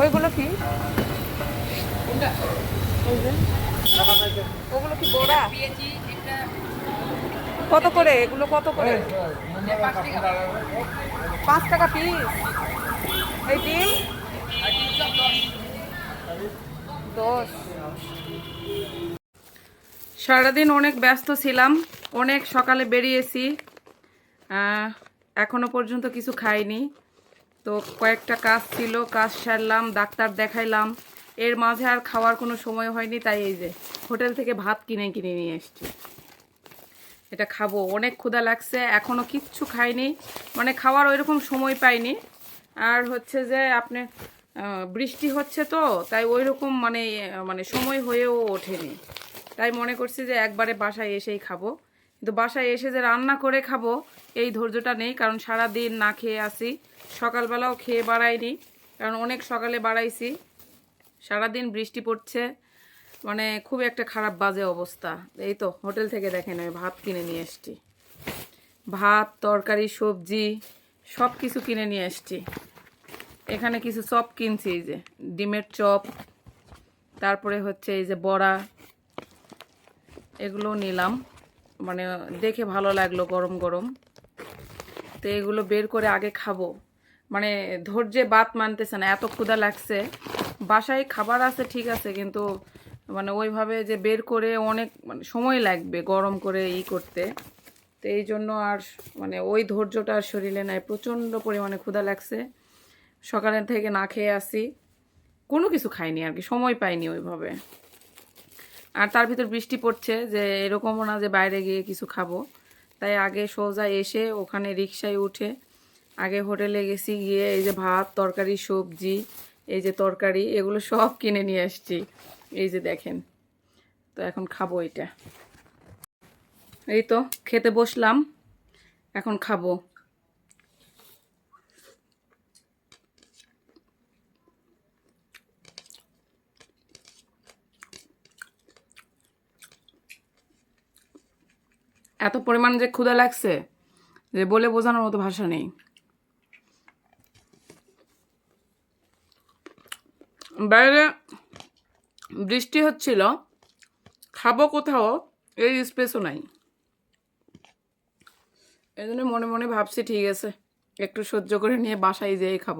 ওইগুলো কি? ওগুলো কি বড়া? কত করে? এগুলো কত করে? পাঁচ টাকা পিস এই ডিম? দশ। সারাদিন অনেক ব্যস্ত ছিলাম, অনেক সকালে বেরিয়েছি এখনও পর্যন্ত কিছু খাইনি। তো কয়েকটা কাজ ছিল, কাজ সারলাম, ডাক্তার দেখাইলাম। এর মাঝে আর খাওয়ার কোনো সময় হয়নি, তাই এই যে হোটেল থেকে ভাত কিনে কিনে নিয়ে এসছি। এটা খাব, অনেক ক্ষুধা লাগছে, এখনও কিচ্ছু খাইনি। মানে খাওয়ার ওইরকম সময় পাইনি। আর হচ্ছে যে আপনি বৃষ্টি হচ্ছে তো, তাই ওই রকম মানে মানে সময় হয়েও ওঠেনি। তাই মনে করছি যে একবারে বাসায় এসেই খাব। কিন্তু বাসায় এসে যে রান্না করে খাব, এই ধৈর্যটা নেই, কারণ সারা দিন না খেয়ে আসি সকালবেলাও খেয়ে বাড়াইনি, কারণ অনেক সকালে বাড়াইছি। সারাদিন বৃষ্টি পড়ছে মানে খুব একটা খারাপ বাজে অবস্থা। এই তো, হোটেল থেকে দেখেন, আমি ভাত কিনে নিয়ে এসছি। ভাত, তরকারি, সবজি সব কিছু কিনে নিয়ে এসছি। এখানে কিছু চপ কিনছি, এই যে ডিমের চপ, তারপরে হচ্ছে এই যে বড়া এগুলো নিলাম। মানে দেখে ভালো লাগল গরম গরম। তো এগুলো বের করে আগে খাব। মানে ধৈর্যে বাত মানতেছে না, এত ক্ষুধা লাগছে। বাসায় খাবার আছে ঠিক আছে, কিন্তু মানে ওইভাবে যে বের করে অনেক মানে সময় লাগবে গরম করে ই করতে। তো এই জন্য আর মানে ওই ধৈর্যটা আর শরীরে নাই, প্রচণ্ড পরিমাণে ক্ষুধা লাগছে। সকালের থেকে না খেয়ে আসি। কোনো কিছু খাইনি আর কি, সময় পাইনি ওইভাবে। আর তার ভিতর বৃষ্টি পড়ছে যে এরকমও না যে বাইরে গিয়ে কিছু খাব। তাই আগে সোজা এসে ওখানে রিক্সায় উঠে আগে হোটেলে গেছি, গিয়ে এই যে ভাত, তরকারি, সবজি, এই যে তরকারি, এগুলো সব কিনে নিয়ে আসছি। এই যে দেখেন, তো এখন খাব এটা। এই তো, খেতে বসলাম, এখন খাব। এত পরিমাণ যে ক্ষুধা লাগছে যে বলে বোঝানোর মতো ভাষা নেই। বাইরে বৃষ্টি হচ্ছিল, খাব কোথাও, এই স্পেসও নাই। এই জন্য মনে মনে ভাবছি ঠিক আছে, একটু সহ্য করে নিয়ে বাসায় যেয়ে খাব।